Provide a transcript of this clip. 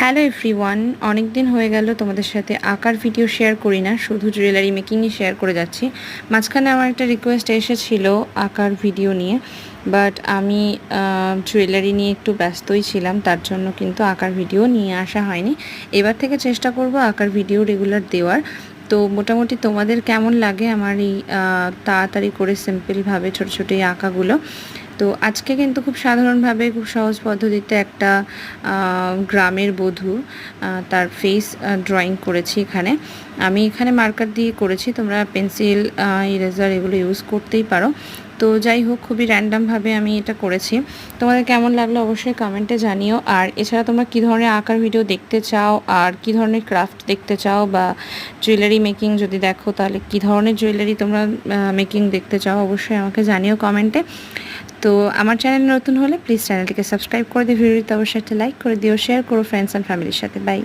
Hello everyone অনেক দিন হয়ে গেল তোমাদের সাথে আঁকার ভিডিও শেয়ার করি না, শুধু জুয়েলারি মেকিংই শেয়ার করে যাচ্ছি। মাঝখানে আমার একটা রিকোয়েস্ট এসেছিল আঁকার ভিডিও নিয়ে বাট আমি জুয়েলারি নিয়ে একটু ব্যস্তই ছিলাম, তার জন্য কিন্তু আঁকার ভিডিও নিয়ে আসা হয়নি। এবার থেকে চেষ্টা করব আঁকার ভিডিও রেগুলার দেওয়ার। তো মোটামুটি তোমাদের কেমন লাগে আমার এই তাড়াতাড়ি করে সিম্পলভাবে ছোটো ছোটো এই আঁকাগুলো? তো আজকে কিন্তু খুব সাধারণভাবে, খুব সহজ পদ্ধতিতে একটা গ্রামের বধূ তার ফেস ড্রয়িং করেছি এখানে। আমি এখানে মার্কার দিয়ে করেছি, তোমরা পেন্সিল ইরেজার এগুলো ইউজ করতেই পারো। তো যাই হোক, খুবই র্যান্ডামভাবে আমি এটা করেছি। তোমাদের কেমন লাগল অবশ্যই কমেন্টে জানিও। আর এছাড়া তোমরা কী ধরনের আঁকার ভিডিও দেখতে চাও? আর কী ধরনের ক্রাফট দেখতে চাও? বা জুয়েলারি মেকিং যদি দেখো, তাহলে কী ধরনের জুয়েলারি তোমরা মেকিং দেখতে চাও? অবশ্যই আমাকে জানিও কমেন্টে তো আমার চ্যানেল নতুন হলে প্লিজ চ্যানেলটিকে সাবস্ক্রাইব করে দিও। ভিডিওতে অবশ্যই একটা লাইক করে দিও। শেয়ার করো ফ্রেন্ডস অ্যান্ড ফ্যামিলির সাথে। বাই